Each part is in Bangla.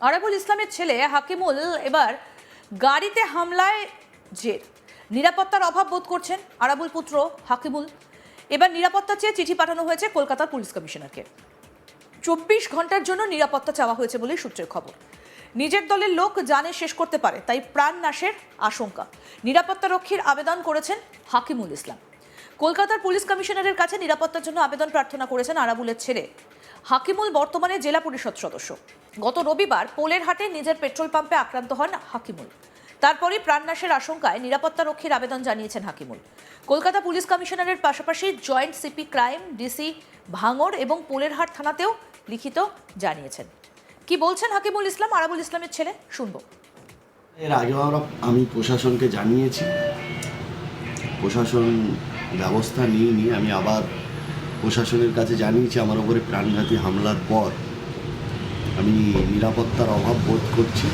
আরাবুল ইসলামের ছেলে হাকিমুল এবার গাড়িতে হামলায় জের নিরাপত্তার অভাব বোধ করছেন আরাবুল পুত্র হাকিমুল। এবার নিরাপত্তা চেয়ে চিঠি পাঠানো হয়েছে কলকাতার পুলিশ কমিশনারকে। চব্বিশ ঘণ্টার জন্য নিরাপত্তা চাওয়া হয়েছে বলে সূত্রের খবর। নিজের দলের লোক জানে শেষ করতে পারে, তাই প্রাণ নাশের আশঙ্কা। নিরাপত্তা রক্ষীর আবেদন করেছেন হাকিমুল ইসলাম। কলকাতার পুলিশ কমিশনারের কাছে নিরাপত্তার জন্য আবেদন প্রার্থনা করেছেন আরাবুলের ছেলে। হাকিমুল বর্তমানে জেলা পরিষদ সদস্য। গত রবিবার পোলের হাটে নিজের পেট্রোল পাম্পে আক্রান্ত হন হাকিমুল। তারপরই প্রাণনাশের আশঙ্কায় নিরাপত্তা রক্ষীর আবেদন জানিয়েছেন হাকিমুল। কলকাতা পুলিশ কমিশনারের পাশাপাশি জয়েন্ট সিপি ক্রাইম, ডিসি ভাঙড় এবং পোলেরহাট থানাতেও লিখিত জানিয়েছেন। কি বলছেন হাকিমুল ইসলাম, আরাবুল ইসলামের ছেলে? শুনব। এর আগেও আমি প্রশাসনকে জানিয়েছি। প্রশাসন ব্যবস্থা নিয়ে নিয়ে আমি আবার প্রশাসনের কাছে জানিয়েছি, আমার উপরে প্রাণঘাতী হামলার পর। আমি নিরাপত্তার অভাব বোধ করছি।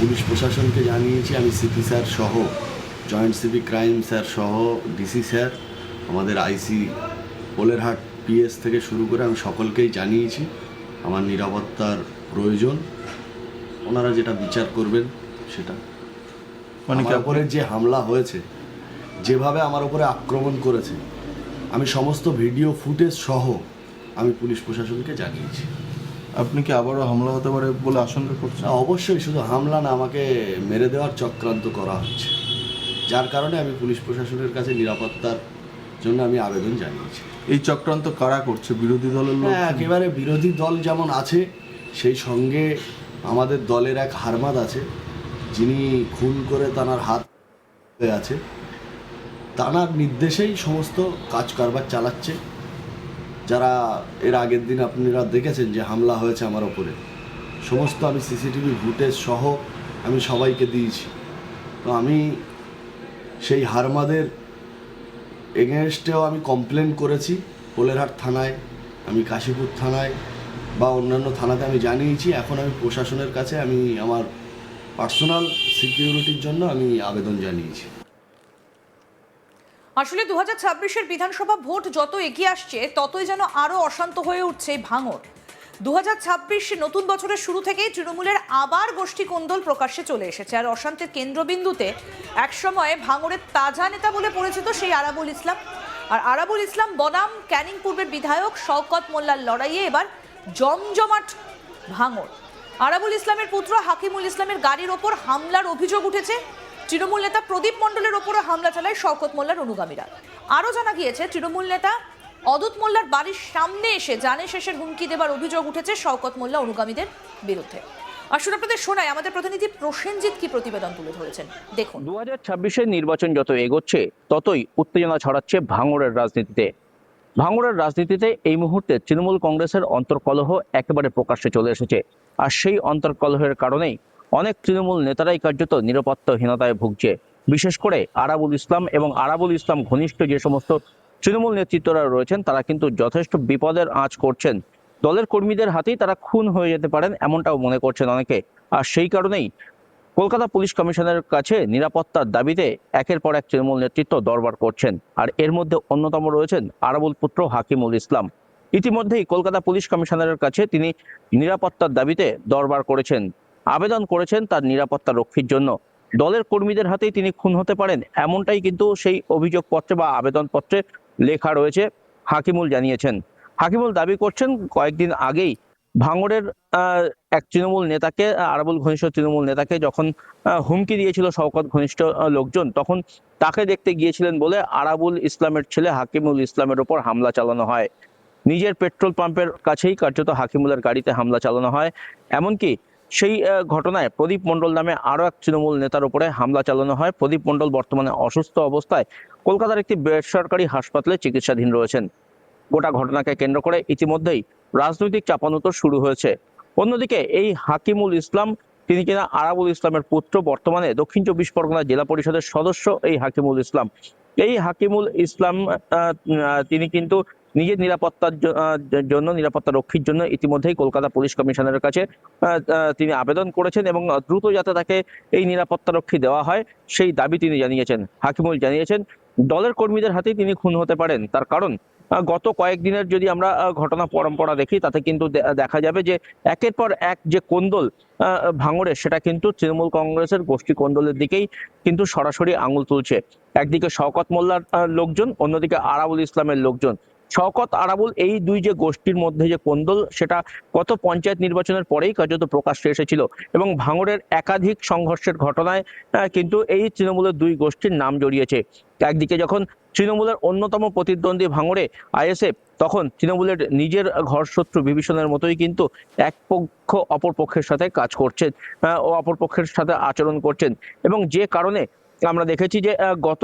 পুলিশ প্রশাসনকে জানিয়েছি আমি সিপি স্যার সহ জয়েন্ট সিপি ক্রাইম স্যার সহ ডিসি স্যার আমাদের আইসি পোলেরহাট পিএস থেকে শুরু করে আমি সকলকেই জানিয়েছি আমার নিরাপত্তার প্রয়োজন। ওনারা যেটা বিচার করবেন সেটা। মানে কি আমার আপনি- উপরে যে হামলা হয়েছে যেভাবে আমার উপরে আক্রমণ করেছে আমি সমস্ত ভিডিও ফুটেজ সহ আমি পুলিশ প্রশাসনকে জানিয়েছি। আপনি কি আবারও হামলা হতে পারে বলে আশঙ্কা করছেন? না, অবশ্যই শুধু হামলা না আমাকে মেরে দেওয়ার চক্রান্ত করা হচ্ছে। যার কারণে আমি পুলিশ প্রশাসনের কাছে নিরাপত্তার জন্য আমি আবেদন জানিয়েছি। এই চক্রান্ত কারা করছে? বিরোধী দলের লোক? হ্যাঁ একেবারে বিরোধী দল যেমন আছে সেই সঙ্গে আমাদের দলের এক হারমাদ আছে যিনি খুন করে তানার হাত হয়ে আছে। তানার নির্দেশেই সমস্ত কাজ কারবার চালাচ্ছে। যারা এর আগের দিন আপনারা দেখেছেন যে হামলা হয়েছে আমার ওপরে, সমস্ত আমি সিসিটিভি ফুটেজ সহ আমি সবাইকে দিয়েছি। তো আমি সেই হারমাদের এগেনস্টেও আমি কমপ্লেন করেছি পোলেরহাট থানায়, আমি কাশীপুর থানায় বা অন্যান্য থানাতে আমি জানিয়েছি, এখন আমি প্রশাসনের কাছে আমি আমার পার্সোনাল সিকিউরিটির জন্য আমি আবেদন জানিয়েছি। আসলে দু হাজার ছাব্বিশের বিধানসভা ভোট যত এগিয়ে আসছে, ততই যেন আরও অশান্ত হয়ে উঠছে ভাঙর। দু হাজার ছাব্বিশ নতুন বছরের শুরু থেকেই তৃণমূলের আবার গোষ্ঠী কোন্দল প্রকাশ্যে চলে এসেছে। আর অশান্তির কেন্দ্রবিন্দুতে একসময় ভাঙরের তাজা নেতা বলে পরিচিত সেই আরাবুল ইসলাম। আর আরাবুল ইসলাম বনাম, ক্যানিং পূর্বের বিধায়ক শওকত মোল্লার লড়াইয়ে এবার জমজমাট ভাঙর। আরাবুল ইসলামের পুত্র হাকিমুল ইসলামের গাড়ির ওপর হামলার অভিযোগ উঠেছে। তৃণমূল নেতা প্রদীপ মণ্ডলের ওপরও হামলা চালায় শওকত মোল্লার অনুগামীরা। আরও জানা গিয়েছে, তৃণমূল নেতা অদূত মোল্লার বাড়ির সামনে এসে জানে শেষের হুমকি দেবার অভিযোগ উঠেছে শওকত মোল্লা অনুগামীদের বিরুদ্ধে। আসলে আপনাদের শোনায় আমাদের প্রতিনিধি প্রসেনজিৎ কি প্রতিবেদন তুলে ধরেছেন? দেখুন। দু হাজার নির্বাচন যত এগোচ্ছে, ততই উত্তেজনা ছড়াচ্ছে ভাঙড়ের রাজনীতিতে। ভাঙড়ের রাজনীতিতে এই মুহূর্তে তৃণমূল কংগ্রেসের অন্তর্কলহ একেবারে প্রকাশ্যে চলে এসেছে। আর সেই অন্তর্কলহের কারণেই অনেক তৃণমূল নেতারাই কার্যত নিরাপত্তাহীনতায় ভুগছে। বিশেষ করে আরাবুল ইসলাম এবং আরাবুল ইসলাম ঘনিষ্ঠ যে সমস্ত তৃণমূল নেতৃত্বরা রয়েছেন, তারা কিন্তু যথেষ্ট বিপদের আঁচ করছেন। দলের কর্মীদের হাতেই তারা খুন হয়ে যেতে পারেন এমনটাও মনে করছেন অনেকে। আর সেই কারণেই কলকাতা পুলিশ কমিশনের কাছে নিরাপত্তার দাবিতে একের পর এক তৃণমূল নেতৃত্ব দরবার করছেন। আর এর মধ্যে অন্যতম রয়েছেন আরাবুল পুত্র হাকিমুল ইসলাম। ইতিমধ্যেই কলকাতা পুলিশ কমিশনারের কাছে তিনি নিরাপত্তার দাবিতে দরবার করেছেন। আবেদন করেছেন তার নিরাপত্তা রক্ষীর জন্য। দলের কর্মীদের হাতেই তিনি খুন হতে পারেন, এমনটাই কিন্তু সেই অভিযোগপত্রে বা আবেদনপত্রে লেখা রয়েছে, হাকিমুল জানিয়েছেন। হাকিমুল দাবি করছেন, কয়েকদিন আগেই ভাঙড়ের এক তৃণমূল নেতাকে, আরাবুল ঘনিষ্ঠ তৃণমূল নেতাকে যখন হুমকি দিয়েছিল শওকত ঘনিষ্ঠ লোকজন, তখন তাকে দেখতে গিয়েছিলেন বলে আরাবুল ইসলামের ছেলে হাকিমুল ইসলামের উপর হামলা চালানো হয়। নিজের পেট্রোল পাম্পের কাছেই কার্যত হাকিমুলের গাড়িতে হামলা চালানো হয়। এমনকি সেই ঘটনায় প্রদীপ মণ্ডল নামে আরও এক তৃণমূল নেতার উপরে হামলা চালানো হয়। প্রদীপ মণ্ডল বর্তমানে অসুস্থ অবস্থায় কলকাতার একটি বেসরকারি হাসপাতালে চিকিৎসাধীন রয়েছেন। গোটা ঘটনাকে কেন্দ্র করে ইতিমধ্যেই রাজনৈতিক চাপানুতর শুরু হয়েছে। অন্যদিকে এই হাকিমুল ইসলাম, তিনি কিনা আরাবুল ইসলামের পুত্র, বর্তমানে দক্ষিণ চব্বিশ পরগনা জেলা পরিষদের সদস্য এই হাকিমুল ইসলাম। এই হাকিমুল ইসলাম তিনি কিন্তু নিজের নিরাপত্তার জন্য, নিরাপত্তা রক্ষীর জন্য ইতিমধ্যেই কলকাতা পুলিশ কমিশনারের কাছে তিনি আবেদন করেছেন এবং দ্রুত যাতে তাকে এই নিরাপত্তা রক্ষী দেওয়া হয়, সেই দাবি তিনি জানিয়েছেন, হাকিমুল জানিয়েছেন। দলের কর্মীদের হাতেই তিনি খুন হতে পারেন। তার কারণ গত কয়েকদিনের যদি আমরা ঘটনা পরম্পরা দেখি, তাতে কিন্তু দেখা যাবে যে একের পর এক যে কোন্দল ভাঙড়ে, সেটা কিন্তু তৃণমূল কংগ্রেসের গোষ্ঠী কোন্দলের দিকেই কিন্তু সরাসরি আঙুল তুলছে। একদিকে শওকত মোল্লার লোকজন, অন্যদিকে আরাবুল ইসলামের লোকজন। শওকত আরাবুল এই দুই যে গোষ্ঠীর মধ্যে যে কোন্দল, সেটা গত পঞ্চায়েত নির্বাচনের পরেই কার্যত প্রকাশ্যে এসেছিল। এবং ভাঙড়ের একাধিক সংঘর্ষের ঘটনায় কিন্তু এই তৃণমূলের দুই গোষ্ঠীর নাম জড়িয়েছে। একদিকে যখন তৃণমূলের অন্যতম প্রতিদ্বন্দ্বী ভাঙড়ে, আইএসএফ, তখন তৃণমূলের নিজের ঘরশত্রু বিভীষণের মতোই কিন্তু এক পক্ষ অপর পক্ষের সাথে কাজ করছেন ও অপর পক্ষের সাথে আচরণ করছেন। এবং যে কারণে আমরা দেখেছি যে গত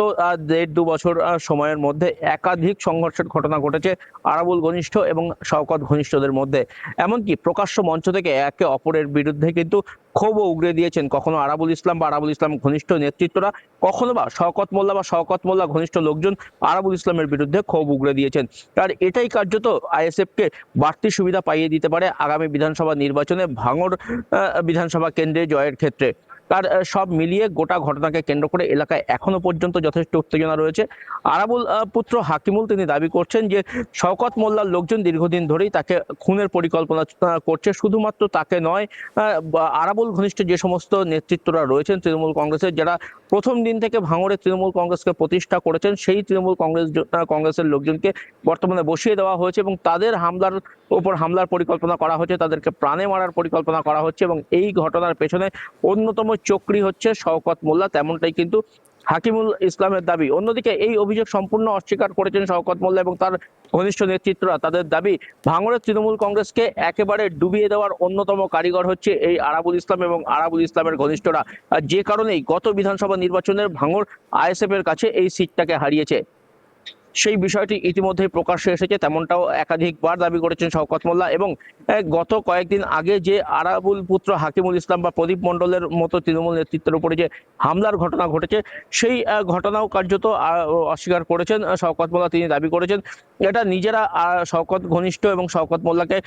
দেড় দু বছর সময়ের মধ্যে একাধিক সংঘর্ষের ঘটনা ঘটেছে আরাবুল ঘনিষ্ঠ এবং শওকত ঘনিষ্ঠদের মধ্যে। এমনকি প্রকাশ্য মঞ্চ থেকে একে অপরের বিরুদ্ধে কিন্তু ক্ষোভও উগরে দিয়েছেন। কখনো আরাবুল ইসলাম বা আরাবুল ইসলাম ঘনিষ্ঠ নেতৃত্বরা, কখনো বা শওকত মোল্লা বা শওকত মোল্লা ঘনিষ্ঠ লোকজন আরাবুল ইসলামের বিরুদ্ধে ক্ষোভ উগরে দিয়েছেন। আর এটাই কার্যত আইএসএফ কে বাড়তি সুবিধা পাইয়ে দিতে পারে আগামী বিধানসভা নির্বাচনে ভাঙড় বিধানসভা কেন্দ্রে জয়ের ক্ষেত্রে। তার সব মিলিয়ে গোটা ঘটনাকে কেন্দ্র করে এলাকায় এখনও পর্যন্ত যথেষ্ট উত্তেজনা রয়েছে। আরাবুল পুত্র হাকিমুল তিনি দাবি করছেন যে শওকত মোল্লার লোকজন দীর্ঘদিন ধরেই তাকে খুনের পরিকল্পনা করছে। শুধুমাত্র তাকে নয় আরাবুল ঘনিষ্ঠ যে সমস্ত নেতৃত্বরা রয়েছেন তৃণমূল কংগ্রেসের, যারা প্রথম দিন থেকে ভাঙড়ে তৃণমূল কংগ্রেসকে প্রতিষ্ঠা করেছেন, সেই তৃণমূল কংগ্রেস কংগ্রেসের লোকজনকে বর্তমানে বসিয়ে দেওয়া হয়েছে এবং তাদের হামলার উপর হামলার পরিকল্পনা করা হচ্ছে, তাদেরকে প্রাণে মারার পরিকল্পনা করা হচ্ছে এবং এই ঘটনার পেছনে অন্যতম চক্রী হচ্ছে শওকত মোল্লা, তেমনটাই কিন্তু হাকিমুল ইসলামের দাবি। অন্যদিকে এই অভিযোগ সম্পূর্ণ অস্বীকার করেছেন শওকত মোল্লা এবং তার ঘনিষ্ঠ নেতৃত্বরা। তাদের দাবি ভাঙড়ের তৃণমূল কংগ্রেসকে একেবারে ডুবিয়ে দেওয়ার অন্যতম কারিগর হচ্ছে এই আরাবুল ইসলাম এবং আরাবুল ইসলামের ঘনিষ্ঠরা। যে কারণেই গত বিধানসভা নির্বাচনের ভাঙড় আইএসএফ এর কাছে এই সিটটাকে হারিয়েছে। সেই বিষয়টি ইতিমধ্যেই প্রকাশ্যে এসেছে, তেমনটাও একাধিকবার দাবি করেছেন শওকত মোল্লা এবং গত কয়েকদিন আগে যে আরাবুল পুত্র হাকিমুল ইসলাম বা প্রদীপ মণ্ডলের মতো তৃণমূল নেতৃত্বের উপরে যে হামলার ঘটনা ঘটেছে, সেই ঘটনাও কার্যত অস্বীকার করেছেন শওকত মোল্লা, তিনি দাবি করেছেন। এটা নিজেরা শওকত ঘনিষ্ঠ এবং শওকত মোল্লাকে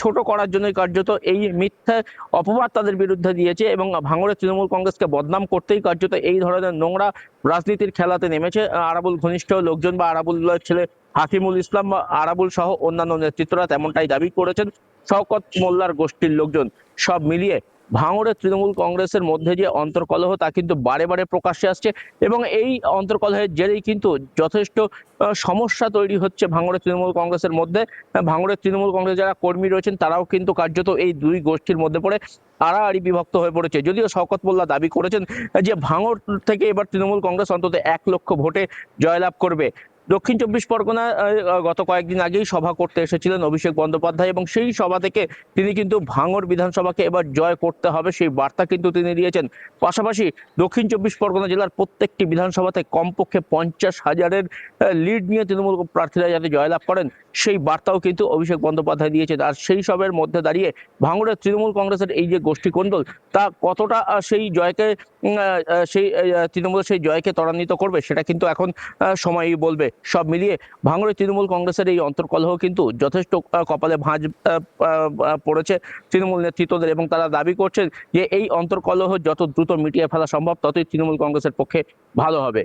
ছোট করার জন্যই কার্যত এই মিথ্যা অপবাদ তাদের বিরুদ্ধে দিয়েছে এবং ভাঙড়ের তৃণমূল কংগ্রেসকে বদনাম করতেই কার্যত এই ধরনের নোংরা রাজনীতির খেলাতে নেমেছে। আরাবুল ঘনিষ্ঠ লোকজন বা আরাবুল্লাহ ছেলে হাকিমুল ইসলাম বা আরাবুল সহ অন্যান্য নেতৃত্বরা তেমনটাই দাবি করেছেন। শওকত মোল্লার গোষ্ঠীর লোকজন সব মিলিয়ে ভাঙড়ের তৃণমূল কংগ্রেসের মধ্যে যে অন্তর্কলহ তা কিন্তু বারে বারে প্রকাশ্যে আসছে এবং এই অন্তর্কলহের জেরেই কিন্তু যথেষ্ট সমস্যা তৈরি হচ্ছে ভাঙড়ের তৃণমূল কংগ্রেসের মধ্যে। ভাঙড়ের তৃণমূল কংগ্রেস যারা কর্মী রয়েছেন তারাও কিন্তু কার্যত এই দুই গোষ্ঠীর মধ্যে পড়ে আড়াআড়ি বিভক্ত হয়ে পড়েছে। যদিও শওকত মোল্লা দাবি করেছেন যে ভাঙড় থেকে এবার তৃণমূল কংগ্রেস অন্তত এক লক্ষ ভোটে জয়লাভ করবে। দক্ষিণ চব্বিশ পরগনা গত কয়েকদিন আগেই সভা করতে এসেছিলেন অভিষেক বন্দ্যোপাধ্যায় এবং সেই সভা থেকে তিনি কিন্তু ভাঙড় বিধানসভাকে এবার জয় করতে হবে সেই বার্তা কিন্তু তিনি দিয়েছেন। পাশাপাশি দক্ষিণ চব্বিশ পরগনা জেলার প্রত্যেকটি বিধানসভাতে কমপক্ষে পঞ্চাশ হাজারের লিড নিয়ে তৃণমূল প্রার্থীরা যাতে জয়লাভ করেন, সেই বার্তাও কিন্তু অভিষেক বন্দ্যোপাধ্যায় দিয়েছেন। আর সেই সবের মধ্যে দাঁড়িয়ে ভাঙড়ের তৃণমূল কংগ্রেসের এই যে গোষ্ঠী কোন্দল তা কতটা সেই জয়কে সেই তৃণমূল সেই জয়কে ত্বরান্বিত করবে, সেটা কিন্তু এখন সময়ই বলবে। সব মিলিয়ে ভাঙড়ের তৃণমূল কংগ্রেসের এই অন্তর্কলহ কিন্তু যথেষ্ট কপালে ভাঁজ পড়েছে তৃণমূল নেতৃত্বদের এবং তারা দাবি করছেন যে এই অন্তর্কলহ যত দ্রুত মিটিয়ে ফেলা সম্ভব, ততই তৃণমূল কংগ্রেসের পক্ষে ভালো হবে।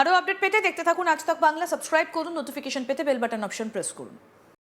আরও আপডেট পেতে দেখতে থাকুন আজ তক বাংলা। সাবস্ক্রাইব করুন, নোটিফিকেশন পেতে বেল বাটন অপশন প্রেস করুন।